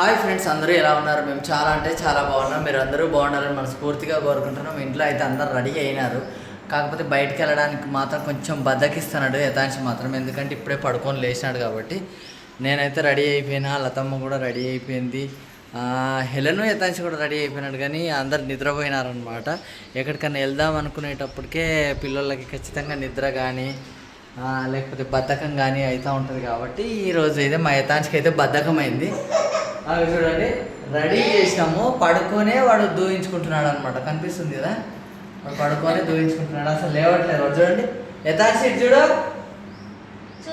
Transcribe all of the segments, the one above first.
Hi friends అందరూ ఎలా ఉన్నారు? మేము చాలా అంటే చాలా బాగున్నాం. మీరు అందరూ బాగుండాలని మనస్ఫూర్తిగా కోరుకుంటున్నాం. ఇంట్లో అయితే అందరు రెడీ అయినారు. కాకపోతే బయటికి వెళ్ళడానికి మాత్రం కొంచెం బద్దకిస్తున్నాడు యథాంశి మాత్రం. ఎందుకంటే ఇప్పుడే పడుకొని లేచినాడు కాబట్టి నేనైతే రెడీ అయిపోయినా. లతమ్మ కూడా రెడీ అయిపోయింది. ఆ, హెలెను యథాంశి కూడా రెడీ అయిపోయినాడు కానీ అందరు నిద్రపోయినారనమాట ఎక్కడికన్నా వెళ్దాం అనుకునేటప్పటికే పిల్లలకి ఖచ్చితంగా నిద్ర కానీ లేకపోతే బద్ధకం కానీ అవుతూ ఉంటుంది కాబట్టి ఈరోజు అయితే మా యథాంశికి అయితే బద్ధకమైంది. అవి చూడండి రెడీ చేసినాము. పడుకొనే వాడు దూయించుకుంటున్నాడు అనమాట కనిపిస్తుంది కదా? వాడు పడుకొని దూయించుకుంటున్నాడు. అసలు లేవట్లేదు వాడు. చూడండి. యథాంశి ఇటు చూడు.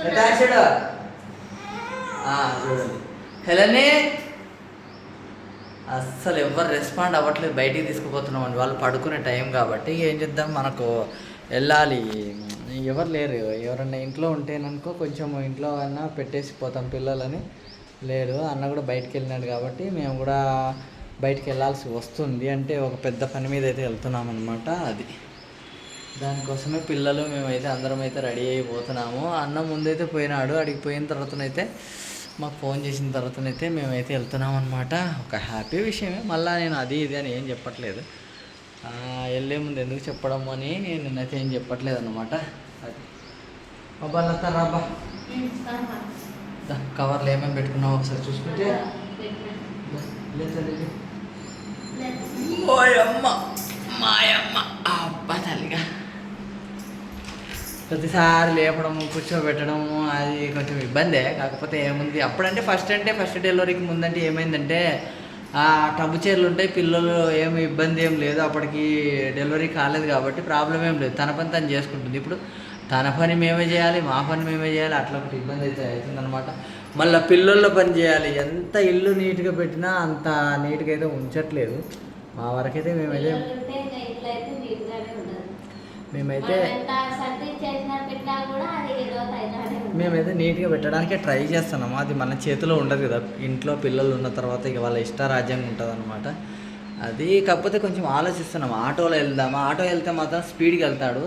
యథాంశుడు చూడండి. హెలనే అస్సలు ఎవరు రెస్పాండ్ అవ్వట్లేదు. బయటికి తీసుకుపోతున్నాం అండి. వాళ్ళు పడుకునే టైం కాబట్టి ఏం చేద్దాం? మనకు వెళ్ళాలి. ఎవరు లేరు. ఎవరన్నా ఇంట్లో ఉంటేననుకో కొంచెం ఇంట్లో అన్నా పెట్టేసి పోతాం పిల్లలని. లేడు అన్న కూడా బయటికి వెళ్ళినాడు కాబట్టి మేము కూడా బయటికి వెళ్ళాల్సి వస్తుంది అంటే ఒక పెద్ద పని మీద అయితే వెళ్తున్నాం అనమాట అది. దానికోసమే పిల్లలు మేమైతే అందరం అయితే రెడీ అయిపోతున్నాము అన్న ముందైతే పోయినాడు. అడిగి పోయిన తర్వాతనైతే మాకు ఫోన్ చేసిన తర్వాతనైతే మేమైతే వెళ్తున్నాం అనమాట ఒక హ్యాపీ విషయమే. మళ్ళీ నేను అది ఇది అని ఏం చెప్పట్లేదు. వెళ్ళే ముందు ఎందుకు చెప్పడం అని నేను నిన్నైతే ఏం చెప్పట్లేదు అనమాట అది. అబ్బా లత రాబా కవర్లో ఏమేమి పెట్టుకున్నావు ఒకసారి చూసుకుంటే. ఓయమ్మ మాయమ్మ. అబ్బా తల్లిగా. ప్రతిసారి లేపడము కూర్చోబెట్టడము అది కొంచెం ఇబ్బందే. కాకపోతే ఏముంది? అప్పుడంటే ఫస్ట్ అంటే ఫస్ట్ డెలివరీకి ముందంటే ఏమైందంటే ఆ టబ్బు చీరలు ఉంటాయి పిల్లలు ఏమి ఇబ్బంది ఏం లేదు. అప్పటికి డెలివరీ కాలేదు కాబట్టి ప్రాబ్లం ఏం లేదు. తన పని తను చేసుకుంటుంది. ఇప్పుడు తన పని మేమే చేయాలి మా పని మేమే చేయాలి అట్లా ఒకటి ఇబ్బంది అయితే అవుతుందన్నమాట. మళ్ళీ పిల్లల పని చేయాలి. ఎంత ఇల్లు నీట్గా పెట్టినా అంత నీట్గా అయితే ఉంచట్లేదు. మా వరకైతే మేమైతే మేమైతే మేమైతే నీట్గా పెట్టడానికే ట్రై చేస్తున్నాము. అది మన చేతిలో ఉండదు కదా. ఇంట్లో పిల్లలు ఉన్న తర్వాత ఇక వాళ్ళ ఇష్టారాజ్యంగా ఉంటుంది అనమాట అది కాకపోతే కొంచెం ఆలోచిస్తున్నాం ఆటోలో వెళ్దామా? ఆటో వెళ్తే మాత్రం స్పీడ్కి వెళ్తాడు.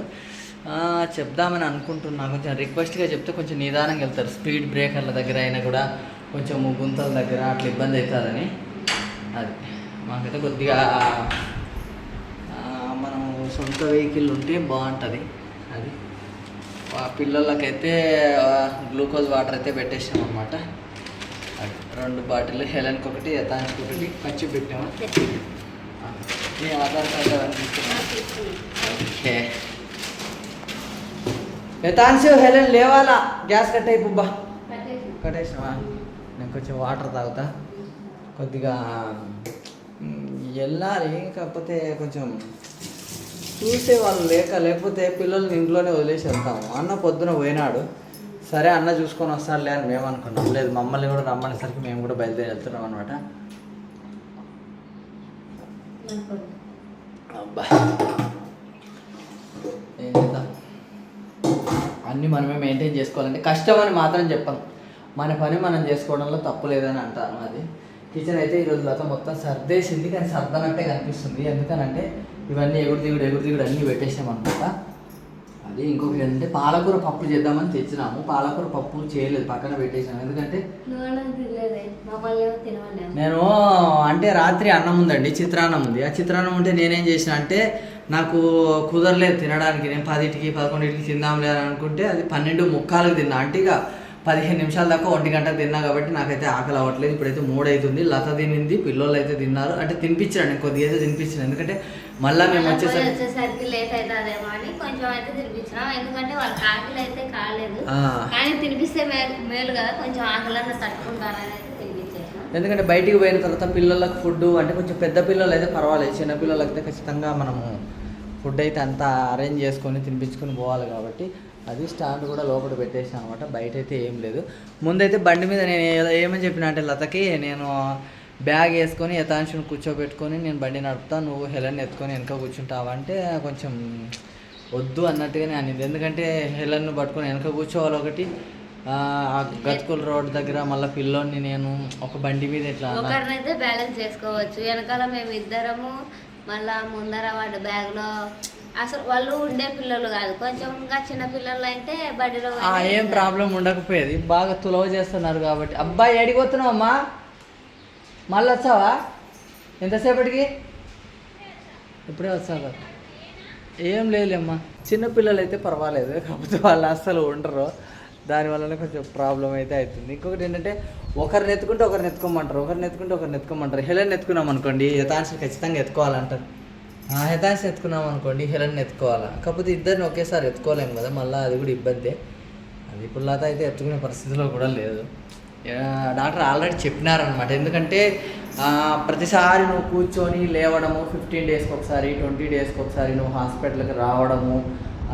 చెప్దామని అనుకుంటున్నా. కొంచెం రిక్వెస్ట్గా చెప్తే కొంచెం నిదానంగా వెళ్తారు. స్పీడ్ బ్రేకర్ల దగ్గర అయినా కూడా కొంచెం గుంతల దగ్గర అట్లా ఇబ్బంది అవుతుందని అది. మాకైతే కొద్దిగా మనం సొంత వెహికల్ ఉంటే బాగుంటుంది. అది. ఆ పిల్లలకైతే గ్లూకోజ్ వాటర్ అయితే పెట్టేసాం అనమాట రెండు బాటిల్ హెలెన్కి ఒకటి యథానికి ఒకటి ఖర్చు పెట్టాము? మీ ఆధార్ కార్డు ఓకే. యథాంశు హెలెన్ లేవాలా? గ్యాస్ కట్ అయిపోబ్బా కట్టేసినావా? నేను కొంచెం వాటర్ తాగుతా. కొద్దిగా వెళ్ళాలి. కాకపోతే కొంచెం చూసే వాళ్ళు లేక లేకపోతే పిల్లల్ని ఇంట్లోనే వదిలేసి వెళ్తాము. అన్న పొద్దున పోయినాడు. సరే అన్న చూసుకొని వస్తాడులే అని మేము అనుకున్నాం. లేదు మమ్మల్ని కూడా రమ్మనేసరికి మేము కూడా బయలుదేరి వెళ్తున్నాం అనమాట అబ్బా ఏం చేద్దాం అన్నీ మనమే మెయింటైన్ చేసుకోవాలంటే కష్టం అని మాత్రం చెప్పను మన పని మనం చేసుకోవడంలో తప్పు లేదని అంటాను అది కిచెన్ అయితే ఈరోజు లత మొత్తం సర్దేసింది కానీ సర్దనట్టే కనిపిస్తుంది. ఎందుకనంటే ఇవన్నీ ఎగుడు దిగుడు ఎగుడు దిగుడు అన్నీ పెట్టేసాం అనమాట అది ఇంకొకటి ఏంటంటే పాలకూర పప్పు చేద్దామని తెచ్చినాము. పాలకూర పప్పు చేయలేదు పక్కన పెట్టేసాము ఎందుకంటే నేను అంటే రాత్రి అన్నం ఉందండి చిత్రాన్నం ఉంది. ఆ చిత్రాన్నం ఉంటే నేనేం చేసిన అంటే నాకు కుదరలేదు తినడానికి. నేను పదింటికి పదకొండింటికి తిందాంలే అని అనుకుంటే అది పన్నెండు ముక్కాలకు తిన్నా. అంటే ఇక పదిహేను నిమిషాల దాకా ఒంటి గంటకు తిన్నా కాబట్టి నాకైతే ఆకలి అవ్వట్లేదు. ఇప్పుడైతే మూడు అవుతుంది లత తినింది పిల్లలు అయితే తిన్నారు. అంటే తినిపించాను నేను కొద్దిగా అయితే తినిపించాను. ఎందుకంటే మళ్ళీ మేము వచ్చేసరికి లేట్ అవుతుందేమో అని కొంచెం అయితే తినిపించినాం. ఎందుకంటే వాళ్ళకి ఆకలి అయితే కాలేదు. ఆ. కానీ తినిపిస్తే మేలు కదా. కొంచెం ఆకలన్న ఎందుకంటే బయటికి పోయిన తర్వాత పిల్లలకు ఫుడ్ అంటే కొంచెం పెద్ద పిల్లలు అయితే పర్వాలేదు. చిన్న పిల్లలకి అయితే ఖచ్చితంగా మనము ఫుడ్ అయితే అంతా అరేంజ్ చేసుకొని తినిపించుకొని పోవాలి కాబట్టి అది స్టాండ్ కూడా లోపల పెట్టేసాను అనమాట. బయట అయితే ఏం లేదు. ముందైతే బండి మీద నేను ఏమని చెప్పిన అంటే లతకి నేను బ్యాగ్ వేసుకొని యథాంశుని కూర్చోబెట్టుకొని నేను బండి నడుపుతా నువ్వు హెలన్ ఎత్తుకొని వెనక కూర్చుంటావా అంటే కొంచెం వద్దు అన్నట్టుగానే అనింది. ఎందుకంటే హెలెన్ను పట్టుకొని వెనక కూర్చోవాలి ఒకటి. ఆ గతుకుల రోడ్ దగ్గర మళ్ళీ పిల్లోని నేను ఒక బండి మీద ఎట్లా అన్నా. ఒకరినైతే బ్యాలెన్స్ చేసుకోవచ్చు. వెనకాల మేము ఇద్దరము మళ్ళా ముందర వాడి బ్యాగ్లో అసలు వాళ్ళు ఉండే పిల్లలు కాదు. కొంచెం ఇంకా చిన్న పిల్లలు అయితే బడిలో ఏం ప్రాబ్లం ఉండకపోయేది. బాగా తులవ చేస్తున్నారు కాబట్టి. అబ్బాయి ఎడిపోతున్నావు అమ్మా మళ్ళీ వచ్చావా? ఎంతసేపటికి? ఇప్పుడే వచ్చావా? ఏం లేదులేమ్మా చిన్నపిల్లలు అయితే పర్వాలేదు. కాకపోతే వాళ్ళు అస్సలు ఉండరు. దానివల్ల కొంచెం ప్రాబ్లం అయితే అవుతుంది. ఇంకొకటి ఏంటంటే ఒకరిని ఎత్తుకుంటే ఒకరిని ఎత్తుకోమంటారు ఒకరిని ఎత్తుకుంటే ఒకరిని ఎత్తుకోమంటారు. హెలెన్ ఎత్తుకున్నాం అనుకోండి యథాంశ ఖచ్చితంగా ఎత్తుకోవాలంటారు. ఆ యథాంశ ఎత్తుకున్నాం అనుకోండి హెలెన్ ఎత్తుకోవాలా? కాకపోతే ఇద్దరిని ఒకేసారి ఎత్తుకోలేము కదా మళ్ళీ అది కూడా ఇబ్బందే. అది ఇప్పుడు లాత అయితే ఎత్తుకునే పరిస్థితిలో కూడా లేదు. డాక్టర్ ఆల్రెడీ చెప్పినారనమాట ఎందుకంటే ప్రతిసారి నువ్వు కూర్చొని లేవడము ఫిఫ్టీన్ డేస్కి ఒకసారి ట్వంటీ డేస్కి ఒకసారి నువ్వు హాస్పిటల్కి రావడము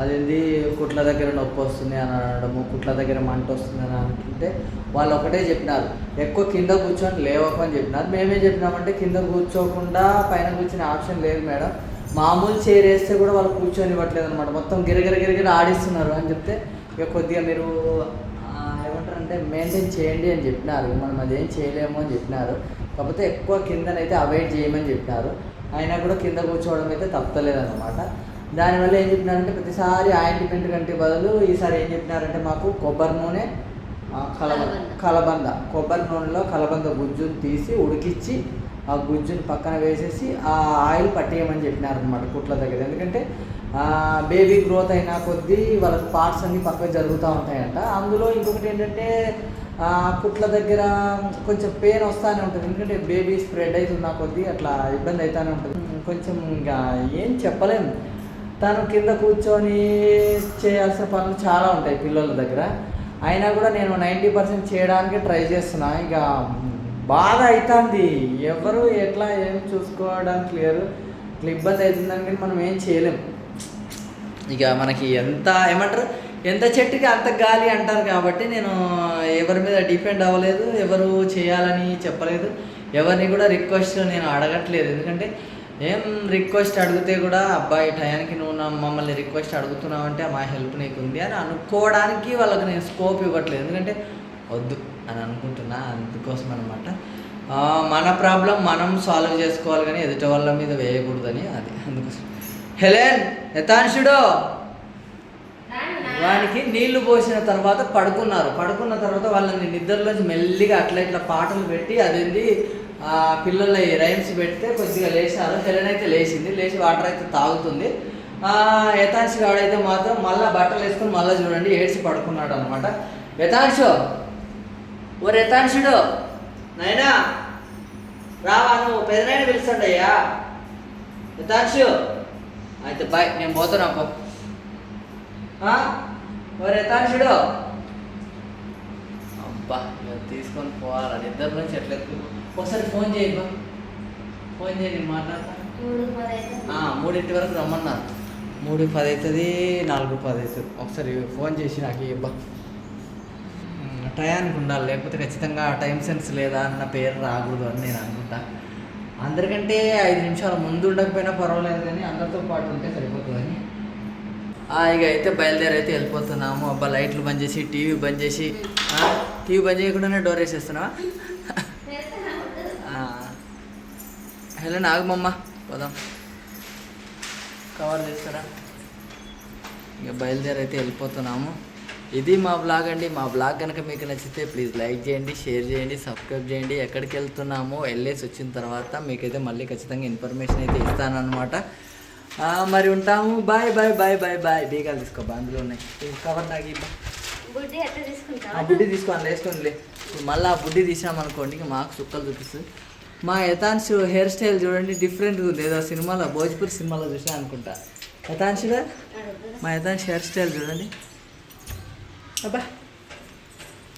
అదేంది కుట్ల దగ్గర నొప్పి వస్తుంది అని అనడము కుట్ల దగ్గర మంట వస్తుంది అని అనుకుంటే వాళ్ళు ఒకటే చెప్పినారు. ఎక్కువ కింద కూర్చొని లేవకు అని చెప్పినారు. మేమే చెప్పినామంటే కింద కూర్చోకుండా పైన కూర్చునే ఆప్షన్ లేదు మేడం. మామూలు చైర్ వేస్తే కూడా వాళ్ళు కూర్చొని ఇవ్వట్లేదు అనమాట మొత్తం గిరగిర గిరగిర ఆడిస్తున్నారు అని చెప్తే ఇక కొద్దిగా మీరు ఏమంటారు అంటే మెయింటైన్ చేయండి అని చెప్పినారు. మనం అదేం చేయలేము అని చెప్పినారు. కాకపోతే ఎక్కువ కిందనైతే అవాయిడ్ చేయమని చెప్పినారు. అయినా కూడా కింద కూర్చోవడం అయితే తప్పలేదన్నమాట దానివల్ల ఏం చెప్పినారంటే ప్రతిసారి ఆయింట్మెంట్ కంటే బదులు ఈసారి ఏం చెప్పినారంటే మాకు కొబ్బరి నూనె కలబంద. కలబంద. కొబ్బరి నూనెలో కలబంద గుజ్జును తీసి ఉడికిచ్చి ఆ గుజ్జుని పక్కన వేసేసి ఆ ఆయిల్ పట్టేయమని చెప్పినారనమాట కుట్ల దగ్గర. ఎందుకంటే బేబీ గ్రోత్ అయినా కొద్దీ వాళ్ళకి పార్ట్స్ అన్నీ పక్కన జరుగుతూ ఉంటాయంట. అందులో ఇంకొకటి ఏంటంటే కుట్ల దగ్గర కొంచెం పెయిన్ వస్తూనే ఉంటుంది. ఎందుకంటే బేబీ స్ప్రెడ్ అవుతున్న కొద్దీ అట్లా ఇబ్బంది అవుతూనే ఉంటుంది. కొంచెం ఇంకా ఏం చెప్పలేము తను కింద కూర్చొని చేయాల్సిన పనులు చాలా ఉంటాయి పిల్లల దగ్గర. అయినా కూడా నేను నైంటీ పర్సెంట్ చేయడానికి ట్రై చేస్తున్నా. ఇక బాధ అవుతుంది ఎవరు ఎట్లా ఏం చూసుకోవడానికి లేరు ఇట్లా ఇబ్బంది అవుతుందని కానీ మనం ఏం చేయలేం. ఇక మనకి ఎంత ఏమంటారు ఎంత చెట్టుకి అంత గాలి అంటారు కాబట్టి నేను ఎవరి మీద డిపెండ్ అవ్వలేదు ఎవరు చేయాలని చెప్పలేదు. ఎవరిని కూడా రిక్వెస్ట్ నేను అడగట్లేదు. ఎందుకంటే ఏం రిక్వెస్ట్ అడిగితే కూడా అబ్బాయి టయానికి నువ్వు మమ్మల్ని రిక్వెస్ట్ అడుగుతున్నావు అంటే మా హెల్ప్ నీకు ఉంది అని అనుకోవడానికి వాళ్ళకి నేను స్కోప్ ఇవ్వట్లేదు. ఎందుకంటే వద్దు అని అనుకుంటున్నా అందుకోసం అనమాట మన ప్రాబ్లం మనం సాల్వ్ చేసుకోవాలి కానీ ఎదుటి వాళ్ళ మీద వేయకూడదని అది. అందుకోసం. హెలెన్ యథాంశుడు వానికి నీళ్ళు పోసిన తర్వాత పడుకున్నారు. పడుకున్న తర్వాత వాళ్ళని నిద్రలోంచి మెల్లిగా అట్లా ఇట్లా పాటలు పెట్టి అదేంది పిల్లలు రైమ్స్ పెడితే కొద్దిగా లేచారు హెలెన్ అయితే లేచింది. లేచి వాటర్ అయితే తాగుతుంది. ఆ యథాంశి గాడైతే మాత్రం మళ్ళీ బట్టలు వేసుకుని మళ్ళీ చూడండి ఏడ్చి పడుకున్నాడు అనమాట యథాంశు! ఓ యథాంశుడు! నైనా! రావా నువ్వు పెదనాయన పిలుస్తాడు అయ్యా యథాంశు! అయితే బాయ్ నేను పోతున్నా ఓ యథాంశుడు! ఇక తీసుకొని పోవాలి? ఇద్దరు నుంచి ఎట్లా ఒకసారి ఫోన్ చేయబ్బా ఫోన్ చేయి నేను మాట్లాడతా. మూడింటి వరకు రమ్మన్నారు. మూడు పది అవుతుంది నాలుగు పది అవుతుంది ఒకసారి ఫోన్ చేసి నాకు ఉమ్, టయానికి ఉండాలి. లేకపోతే ఖచ్చితంగా టైం సెన్స్ లేదా అన్న పేరు రాకూడదు అని నేను అనుకుంటా. అందరికంటే ఐదు నిమిషాల ముందు ఉండకపోయినా పర్వాలేదు కానీ అందరితో పాటు ఉంటే సరిపోతుందని ఆ, ఇక అయితే బయలుదేరి అయితే వెళ్ళిపోతున్నాము. అబ్బా లైట్లు బంద్ చేసి టీవీ బంద్ చేసి టీవీ బంద్ చేయకుండానే డోర్ వేసేస్తున్నావా? హలో నాగమమ్మ పోదాం. కవర్ చేస్తారా ఇక బయలుదేరి అయితే వెళ్ళిపోతున్నాము. ఇది మా బ్లాగ్ అండి. మా బ్లాగ్ కనుక మీకు నచ్చితే ప్లీజ్ లైక్ చేయండి షేర్ చేయండి సబ్స్క్రైబ్ చేయండి. ఎక్కడికి వెళ్తున్నామో వెళ్ళేసి వచ్చిన తర్వాత మీకైతే మళ్ళీ ఖచ్చితంగా ఇన్ఫర్మేషన్ అయితే ఇస్తానమాట మరి ఉంటాము. Bye bye bye bye bye బీగాలు తీసుకో బా, అందులో ఉన్నాయి కవర్ నాకు బుడ్డి ఎట్లా ఆ బుడ్డి తీసుకో అందులో వేసుకోండిలే. మళ్ళీ ఆ బుడ్డి తీసామనుకోండి మాకు చుక్కలు చూపిస్తుంది. మా యథాంశు హెయిర్ స్టైల్ చూడండి డిఫరెంట్గా ఉంది. ఏదో సినిమాలో భోజ్పూర్ సినిమాలో చూసినా అనుకుంటా. యథాంశుగా మా యథాంశ్ హెయిర్ స్టైల్ చూడండి. అబ్బా.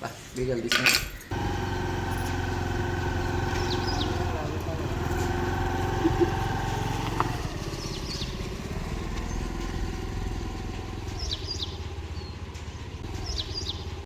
బా బీగలు తీసిన